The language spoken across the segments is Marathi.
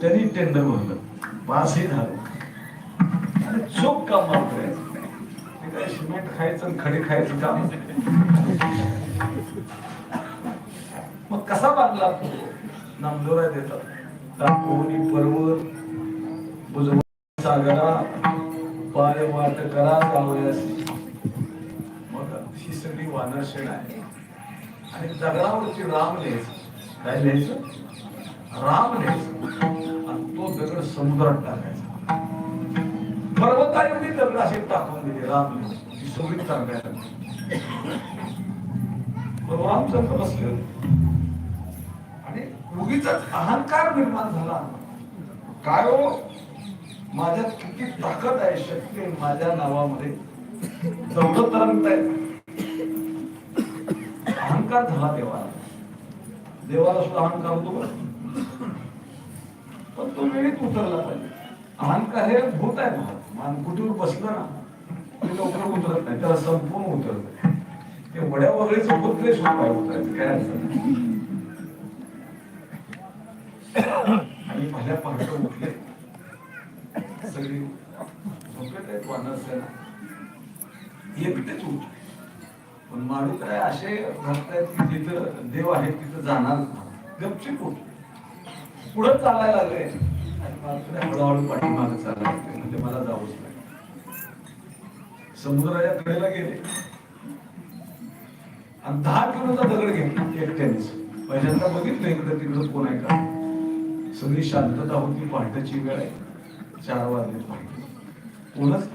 त्यांनी टेंडर भरलं पासही झालं. आणि चोख काम मारतोय? काय सिमेंट खायचं आणि खडे खायचं काम मग कसा बांधला तो? नामदोरा देतात. दाखवणी पर्वत बुजवा सागरा पाय वाट करा जावयासी. मग ही सगळी वानरशेण आहे. आणि दगडावरची राम लिहायचं काय लिहायचं राम लिहायचं तो दगड समुद्रात टाकायचा. पर्वताएवढी दगड असे टाकून दिले राम लिहून टाकायला रामचंद्र बसले. आणि उगीच अहंकार निर्माण झाला. काय हो? माझ्यात किती ताकद आहे शक्ती माझ्या नावामध्ये. तेवढं तरंगत आहे. अहंकार झाला देवाला. देवाला सुद्धा अहंकार होतो पण तो वेळीच उतरला पाहिजे. अहंकार हे भूत आहे महात मानकुटीवर बसलं ना ते लवकर उतरत नाही. त्याला संपूर्ण उतरत ते वड्या वगैरे सोबत लय सोपं उतरायचं काय अडचण आणि माझ्या पहाटे उठले. सगळी झोपेत आहेत वानरसेना एकटेच उठले. पण माणूस काय असे म्हणतायत की जिथं देव आहे तिथं जाणार गपचिप उठले. पुढे चालायला लागले. हळूहळू पाठीमागे चालायला लागले म्हणजे मला जाऊच नाही. समुद्राच्या कडेला गेले. आणि दहा किलोचा दगड घेतला एकट्यानेच पहिल्यांदा बघितलं इकडे तिकडं कोण आहे का? सगळी शांतता होती पहाटेची वेळ आहे. चार वाजले पहाटे. कोणच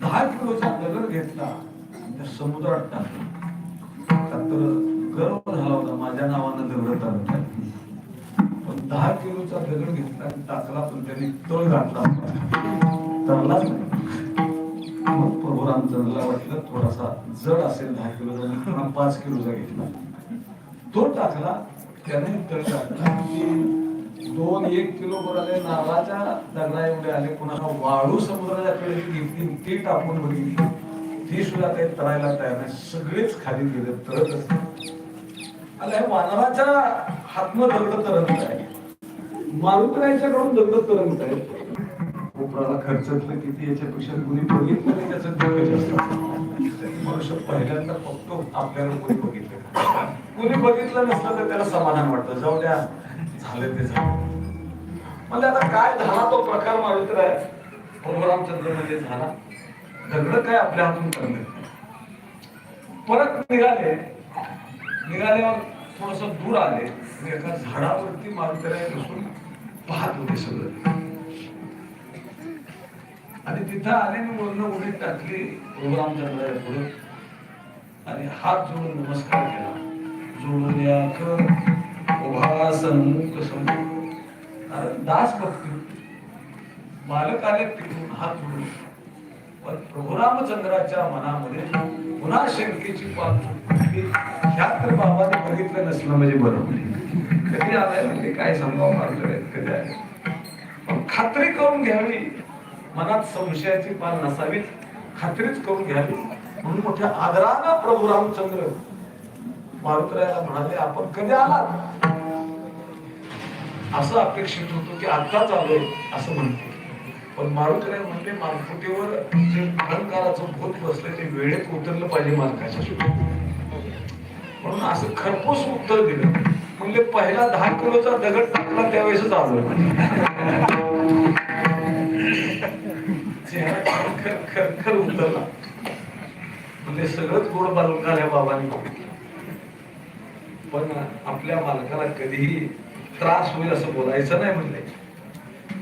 दहा किलोचा दगड घेतला आणि त्या समुद्रात टाकला. तर गर्व झाला होता माझ्या नावानं दगड तरत दहा किलोचा दगड घेतला आणि टाकला पण त्यांनी तळ घातला. तरलाच मग प्रभू वाटलं थोडासा जड असेल दहा किलोचा पाच किलोचा घेतला. तो टाकला त्याने तळ टाकला की दोन एक किलो वर आले नावाच्या दगडा एवढे आले कुणाला वाळू समुद्राच्या कडे घेतली ती टाकून बघितली. ती सुद्धा काही तळायला तयार नाही. सगळेच खाली गेले तरच आला वानराच्या हातनं दगड तरंगत आहे. मारुतरायाच्याकडून दगड तरंगत आहे. कोपराला खर्चतलं किती याच्यापेक्षा कुणी बघितलं नाही त्याचं मनुष्य पहिल्यांदा फक्त आपल्याला कोणी बघितलं. कुणी बघितलं नसलं तर त्याला समाधान वाटतं. जाऊ द्या झालं ते झालं. म्हणजे आता काय झाला तो प्रकार मारुतर आहे प्रभू रामचंद्र झाला. दगड काय आपल्या हातून करणे परत निघाले. निघाल्यावर थोडस दूर आले. मी एका झाडावरती मारुतराय बसून पाहत होते सगळं. आणि तिथं आले मी बोलणं उडी टाकली प्रभुरामचंद्र पुढे आणि हात जोडून नमस्कार केला. जोडून उभा सन्मुख सन्मुख दास भक्ती मालक आले तिकडून हात जोडून. पण प्रभुरामचंद्राच्या मनामध्ये पुन्हा शंकेची पात्र की तर बाबाने बघितलं नसलं म्हणजे बरोबर कधी आलाय म्हणजे काय संभव मारलं कधी आले पण खात्री करून घ्यावी. मनात संशयाची पाल नसावी. खात्रीच करून घ्यावी. म्हणून मोठ्या आदरानं प्रभू रामचंद्र मारुतरायाला म्हणाले आपण कधी आलात? असं अपेक्षित होतो की आत्ताच आलोय असं म्हणते पण मारुकऱ्या म्हणले मालकुटीवर जे अहंकाराचं भूत बसले ते वेळेत उतरलं पाहिजे मालकाच्या म्हणून असं खरपूस उत्तर दिलं. म्हणजे पहिला दहा किलोचा दगड टाकला त्यावेळेसच आलो खर खर खर उतरला. म्हणजे सगळंच गोड बालकाला बाबांनी. पण आपल्या मालकाला कधीही त्रास होईल असं बोलायचं नाही म्हणले.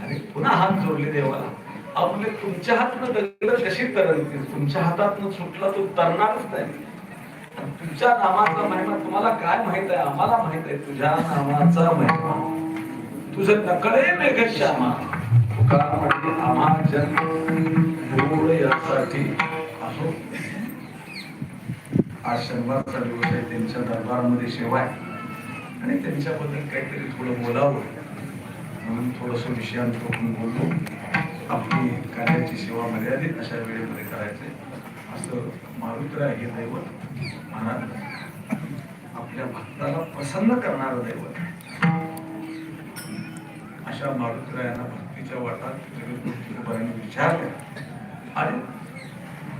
आणि पुन्हा हात जोडले देवाला. आपले तुमच्या हातनं दगड कशी तरंगतील? तुमच्या हातातनं सुटला तो तरणारच नाही. तुझ्या तुमच्या नामाचा महिमा तुम्हाला काय माहीत आहे? आम्हाला माहीत आहे. तुझ्या नामाचा महिमा. तुझं नकळे मेघश्यामा. तुका म्हणजे आम्हा जन्म गोड यासाठी. असो आज शनिवारचा दिवस आहे त्यांच्या दरबारमध्ये सेवा आहे. आणि त्यांच्याबद्दल काहीतरी थोडं बोलावं. म्हणून थोडंसं विषयांत विषयांतून बोलून आपली कार्याची सेवा मर्यादित अशा वेळेमध्ये करायचे. असं मारुतरा हे दैवत महाराज आपल्या भक्ताला प्रसन्न करणारं दैवत. अशा मारुतरायांना भक्तीच्या वाटात तुकोबारांनी विचारल्या. आणि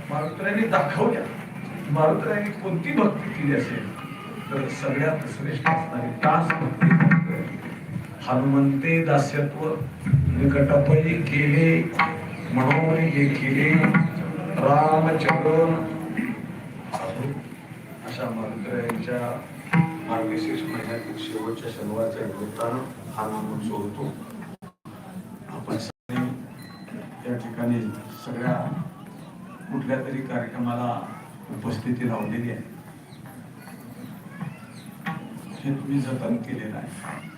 मारुतीरायांनी दाखवल्या. मारुतरायांनी कोणती भक्ती केली असेल? तर सगळ्यात श्रेष्ठ असणारी तास भक्ती हनुमंते दास्यत्व निकटपै केले म्हणून हे केले रामचरण. अशा मंत्र्यांच्या मार्गशीर्ष महिन्यातील शेवटच्या शनिवारच्या निमित्तानं हा नामून सोडतो आपण सगळे या ठिकाणी सगळ्या कुठल्या तरी कार्यक्रमाला उपस्थिती लावलेली आहे. हे तुम्ही जतन केलेलं आहे.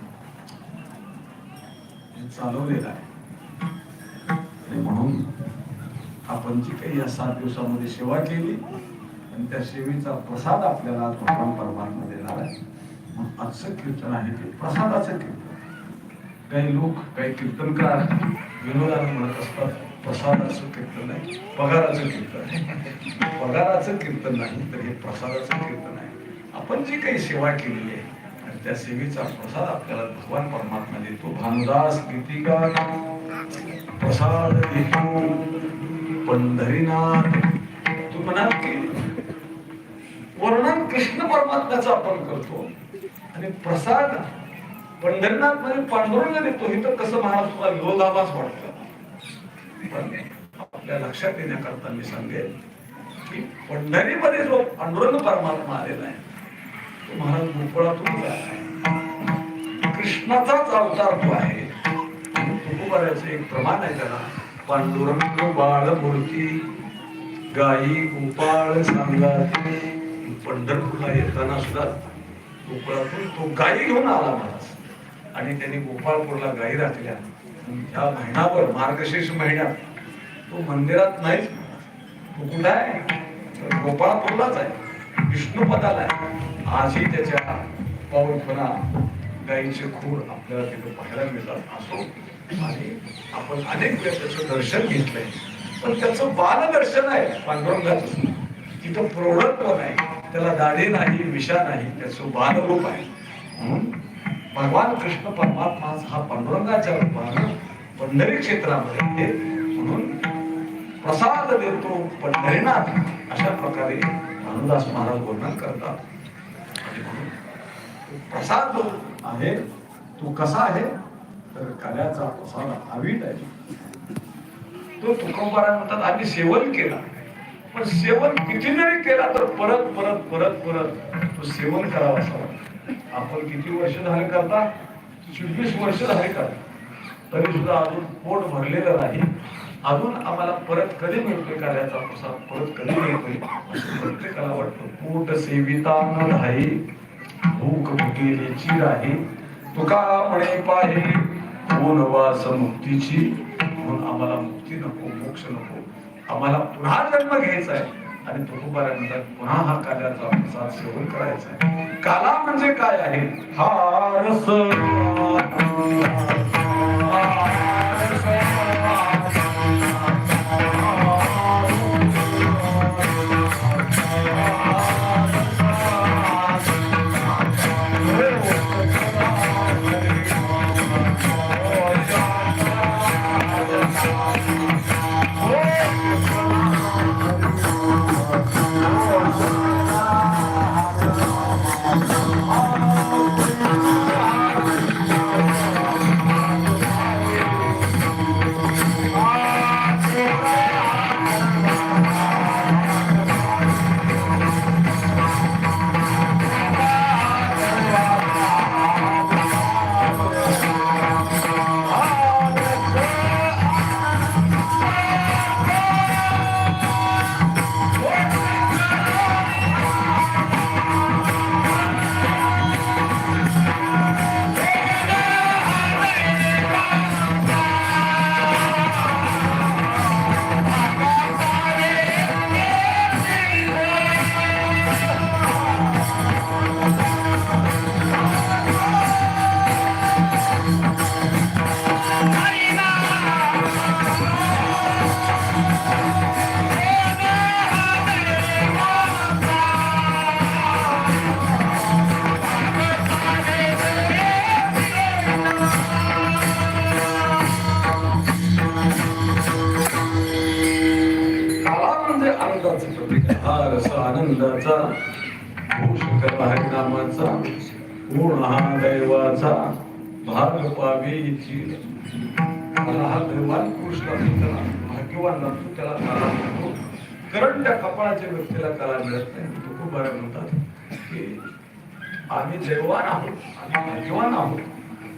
चालवलेला आहे. आणि म्हणून आपण जी काही या सात दिवसामध्ये सेवा केली आणि त्या सेवेचा प्रसाद आपल्याला आज भगवान परमात्मा देणार आहे. म्हणून आजचं कीर्तन आहे ते प्रसादाचं कीर्तन. काही लोक काही कीर्तनकार विनोदानं म्हणत असतात प्रसादाचं कीर्तन आहे पगाराचं कीर्तन आहे. पगाराचं कीर्तन नाही तर हे प्रसादाचं कीर्तन आहे. आपण जी काही सेवा केलेली आहे आणि त्या सेवेचा प्रसाद आपल्याला भगवान परमात्मा देतो. भानुदास गीतिका प्रसाद देतो. पंढरीनाथ तू म्हणाल की वर्णन कृष्ण परमात्म्याचं आपण करतो. आणि प्रसाद पंढरीनाथमध्ये पांडुरंग देतो. हे तर कसं महाराज तुला विरोधाभास वाटतं? पण आपल्या लक्षात येण्याकरता मी सांगेल की पंढरीमध्ये जो पांडुरंग परमात्मा आलेला आहे महाराज गोकुळातून आहे. कृष्णाचाच अवतार तो आहे. तुकोबाऱ्याचं एक प्रमाण आहे त्याला. पांडुरंग बाळ मूर्ती गाई गोपाळ सांगा पंढरपूरला येताना सुद्धा गोकुळातून तो गायी घेऊन आला महाराज. आणि त्यांनी गोपाळपूरला गायी राखल्या. त्या महिनाभर मार्गशीर्ष महिन्यात तो मंदिरात नाहीच. तो कुठं आहे? गोपाळपूरलाच आहे. विष्णुपदाला आहे. आजही त्याच्या पाऊलपणा गायीचे खूण आपल्याला तिथे पाहायला मिळतात. असो आणि आपण अनेक वेळा त्याचं दर्शन घेतलंय. पण त्याचं बालदर्शन आहे पांडुरंगाचं. तिथं प्रौढत्व नाही त्याला दाढी नाही विषा नाही त्याचं बालरूप आहे. म्हणून भगवान कृष्ण परमात्मा हा पांडुरंगाच्या रूपानं पंढरी क्षेत्रामध्ये म्हणून प्रसाद देतो पंढरीनाथ. अशा प्रकारे आनंदास महाराज वर्णन करतात. कसा तो प्रसाद जो आहे तो कसा आहे तर कल्याचा प्रसाद अवीट आहे तो तुकोबारा म्हणतात आम्ही सेवन केला. पण सेवन किती जरी केला तर परत परत परत परत तो सेवन करावा असा आपण किती वर्ष झाले करता? चोवीस वर्ष झाले करता. तरी सुद्धा अजून पोट भरलेलं नाही. अजून आम्हाला परत कधी मिळतोय कार्याचा प्रसाद परत कधी मिळतोय? प्रत्येकाला वाटतो. कोट सेविता न धाई भूक भुकेलीची राही तुका म्हणे पाहे कोण वास मुक्तीची? म्हणून आम्हाला मुक्ती नको मोक्ष नको. आम्हाला पुन्हा जन्म घ्यायचा आहे. आणि तुकोबारा पुन्हा हा कार्याचा प्रसाद सेवन करायचा आहे. काला म्हणजे काय आहे? हा रस. आनंदाचं प्रतीक हा रस नामाचा पुष्कर नामाचा गुण हा दैवाचा भाग पावे इची मला हा दैवान पुरुष लागतो त्याला भाग्यवान लागतो त्याला कला मिळतो कारण त्या कपाळाच्या व्यक्तीला कला मिळत नाही. खूप बरं म्हणतात की आम्ही दैवान आहोत आम्ही भाग्यवान आहोत.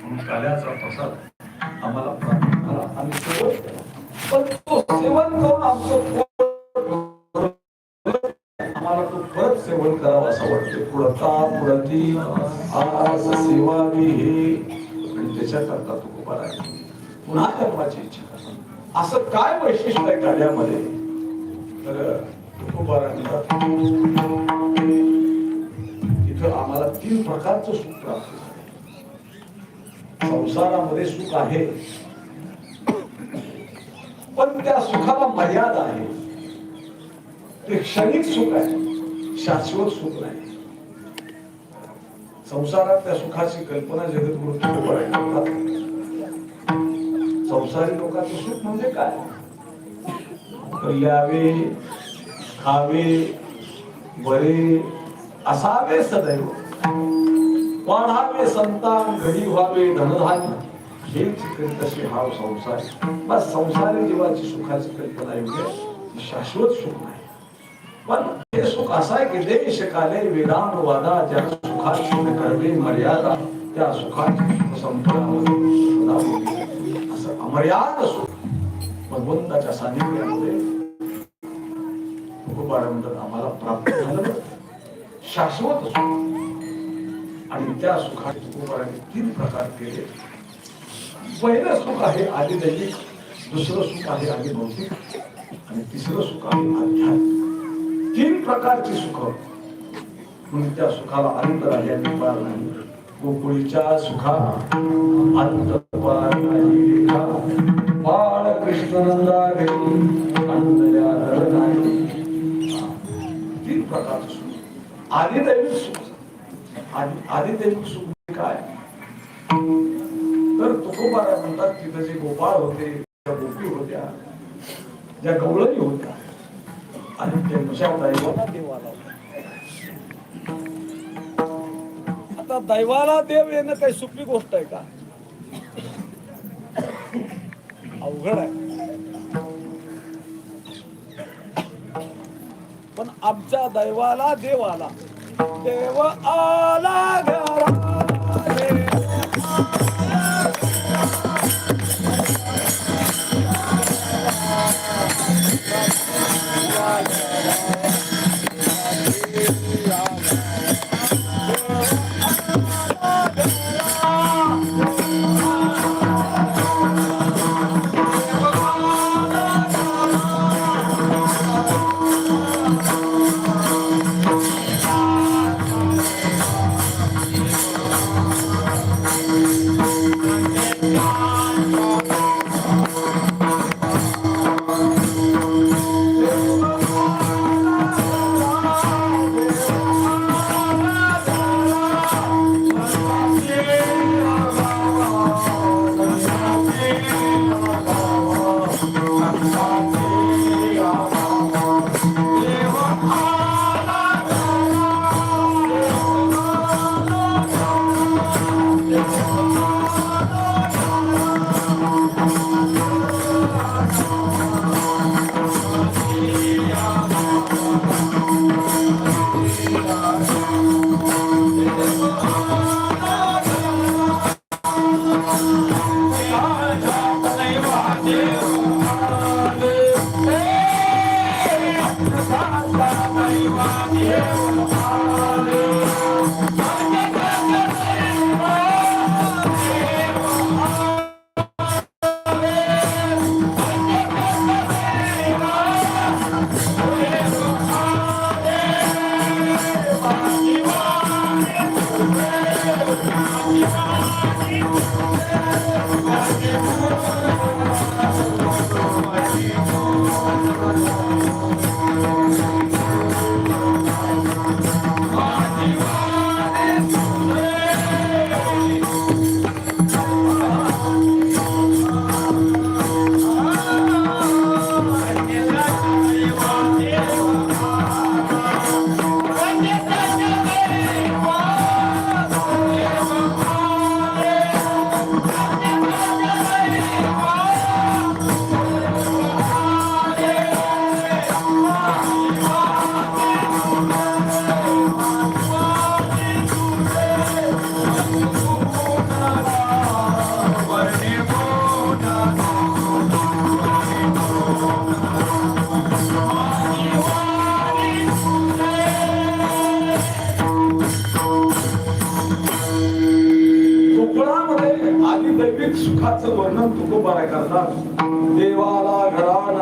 म्हणून कल्याचा प्रसाद आम्हाला प्राप्त झाला आम्ही सेवन पण तो सेवन करून आमचं परत सेवन करावं असं वाटतं पुढता पुढती सेवा सेवावी हे. आणि त्याच्याकरता तो उभा राहिला. पुन्हा कर्माची इच्छा असं काय वैशिष्ट्य आहे कार्यामध्ये? तर तिथं आम्हाला तीन प्रकारचं सुख प्राप्त संसारामध्ये सुख आहे. पण त्या सुखाला मर्यादा आहे. ते क्षणिक सुख आहे. शाश्वत सुख नाही. संसारात त्या सुखाची कल्पना जगद्गुरु संसारी लोकांचं सुख म्हणजे काय? कल्यावे खावे बरे असावे सदैव. वाढावे संतान घडी व्हावे धनधान्य. हे तसे हा संसार. बस संसारी जीवाची सुखाची कल्पना एवढे आहे, शाश्वत सुख नाही. पण हे सुख असं आहे की देश काले वेदांत वादा ज्या सुखाची करणे मर्यादा त्या सुखाची सुख संपदामध्ये असं अमर्याद सुख. भगवंताच्या सानिध्यामध्ये म्हणतात आम्हाला प्राप्त झालं. शाश्वत सुख. आणि त्या सुखाचे तुकोबाराने तीन प्रकार केले. पहिलं सुख आहे आधी दैनिक दुसरं सुख आहे आधी भौतिक आणि तिसरं सुख आहे आध्यात्मिक. तीन प्रकारची सुख. म्हणून त्या सुखाला अंत राहिल्याने पार नाही. गोकुळीच्या सुखा अंत पार नाही. रेखा बाळ कृष्णनंदा घरी अंतया धर नाही. तीन प्रकारचं सुख. आधी दैविक सुख. आधी दैविक सुख म्हणजे काय? तर तुकोबारा म्हणतात तिथं जे गोपाळ होते त्या गोपी होत्या ज्या गवळणी होत्या आणि त्यांच्या दैवाला देवाला आता दैवाला देव येणं काही सोपी गोष्ट आहे का? अवघड आहे. पण आमच्या दैवाला देव आला देव आला घरा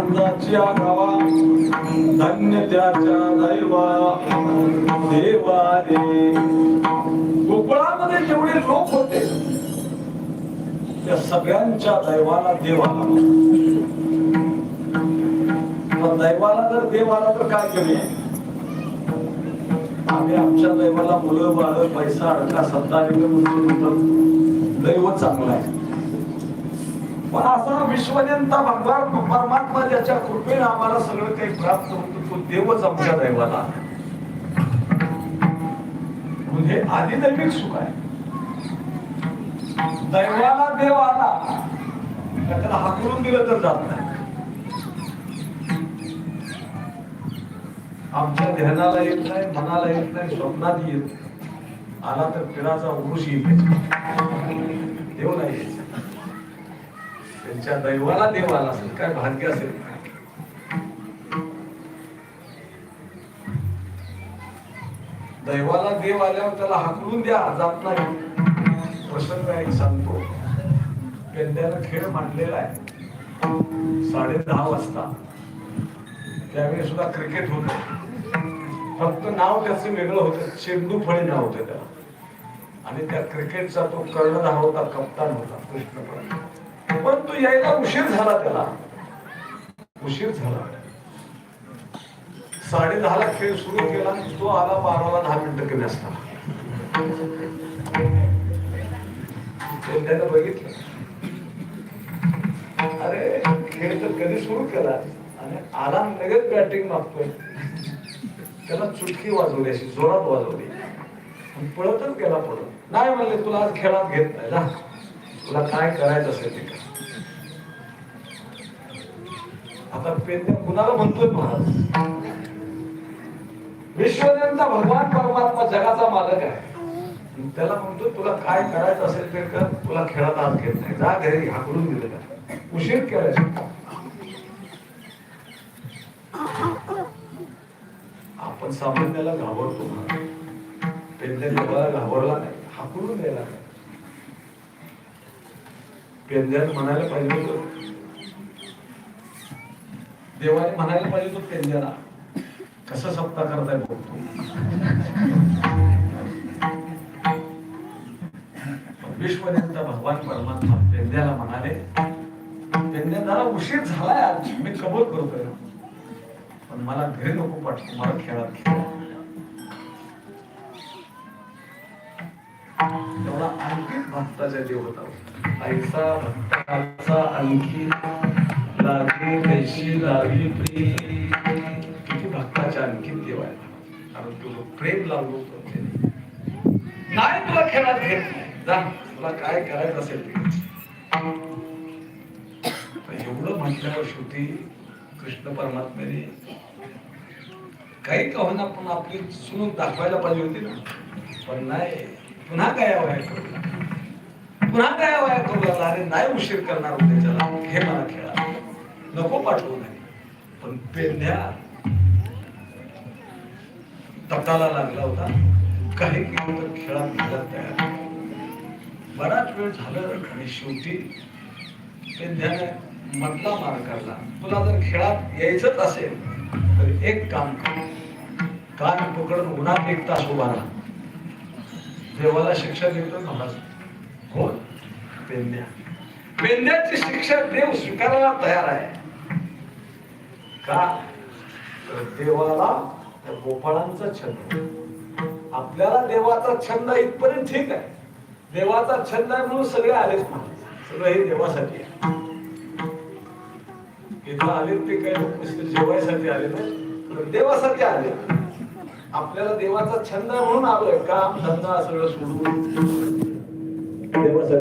घरा गावा धन्य त्याच्या दैवा. देवा दे गोकुळामध्ये जेवढे लोक होते त्या सगळ्यांच्या दैवाला देवाला मग दैवाला जर देव आला तर काय कमी आहे? आम्ही आमच्या दैवाला मुलं बाळ पैसा अडका सत्ता दैव चांगला आहे. पण असा विश्वजंता भगवान परमात्मा ज्याच्या कृपेने आम्हाला सगळं काही प्राप्त होतो तो देवच आमच्या दैवाला. म्हणजे आधी सुख आहे. दैवाला देव आला त्याला हाकलून दिलं तर जात नाही. आमच्या ध्यानाला येत नाही मनाला येत नाही स्वप्नात येत नाही. आला तर पिराचा उरुष येईल. देव नाही येत. त्यांच्या दैवाला देव आला असेल काय भाग्य असेल? दैवाला देव आल्यावर त्याला हाकलून द्या जात नाही. प्रसंग एक सांगतो पेंड्याला खेळ मांडलेला आहे. साडे दहा वाजता. त्यावेळी सुद्धा क्रिकेट होत फक्त नाव त्याचं वेगळं होतं चेंडू फळे नाव होते त्याला. आणि त्या क्रिकेटचा तो कर्णधार होता कप्तान होता पण तो यायला उशीर झाला त्याला. उशीर झाला. साडे दहाला खेळ सुरू केला तो आला बाराला दहा मिनिटं कमी असताना. त्यानं बघितलं. अरे खेळ तर कधी सुरू केला? आणि आला लगेच बॅटिंग मागतोय. त्याला चुटकी वाजवली अशी जोरात वाजवली. पळतच गेला पळत नाही म्हणले तुला आज खेळात घेत नाही जा तुला काय करायचं असेल ते? आता पेन्या कुणाला म्हणतोय महाराज विश्वजंता भगवान परमात्मा जगाचा मालक आहे. त्याला म्हणतो तुला काय करायचं असेल ते कर तुला खेळात आज घेत नाही. जा घरी हाकडून दिलं का उशीर केलाय आपण सामान्याला घाबरतो पेंद्या देवाला घाबरला नाही. हाकडून द्यायला नाही पेंद्याने म्हणायला पाहिजे होतं. देवाने म्हणायला पाहिजे होतो पेंद्याला कसं सप्ता करताय बघतो विश्वनिंदा भगवान परमात्मा पेंद्याला म्हणाले पेंद्या जरा उशीर झालाय आज. मी कबूल करतोय. पण मला घरी नको पाठवू मला खेळात खेळ तेवढा आणखी भक्ताच्या देव होता ऐसा भक्ताचा आणखी लागे कैशी लावी प्रेम किती भक्ताच्या आणखी देव आहे कारण तुझं प्रेम लागलो होतं नाही तुला खेळात घेत नाही जा तुला काय करायचं असेल ते एवढं म्हटल्यावर शेवटी कृष्ण परमात्म्याने काही का होईना पण आपली सुनून दाखवायला पाहिजे होती ना पण नाही पुन्हा काय वया पुन्हा काय वया करू लागला अरे नाही उशीर करणार होते त्याला. हे मला खेळा. नको पाठवू नाही पण पेंढ्या तटाला लागला होता. काही केलं तर खेळात घालत तयार. बराच वेळ झालं आणि शेवटी. पेंढ्याने मधला मार काढला. तुला जर खेळात यायचंच असेल तर एक काम कर. कान पकडून उन्हात एक तास उभा राहा. देवाला शिक्षा देतो महाराज. कोण पेंड्या पेंड्याची शिक्षा देव स्वीकारायला तयार आहे. का? देवाला त्या गोपाळांचा छंद. आपल्याला देवाचा छंद इथपर्यंत ठीक आहे. देवाचा छंद आहे म्हणून सगळे आलेच महाराज सगळं हे देवासाठी आहे. इथं आले ते काही नुसते जेवायसाठी आले नाही तर देवासाठी आले आपल्याला देवाचा छंद म्हणून आलोय. काम धंदा सगळं सोडून. देवासाठी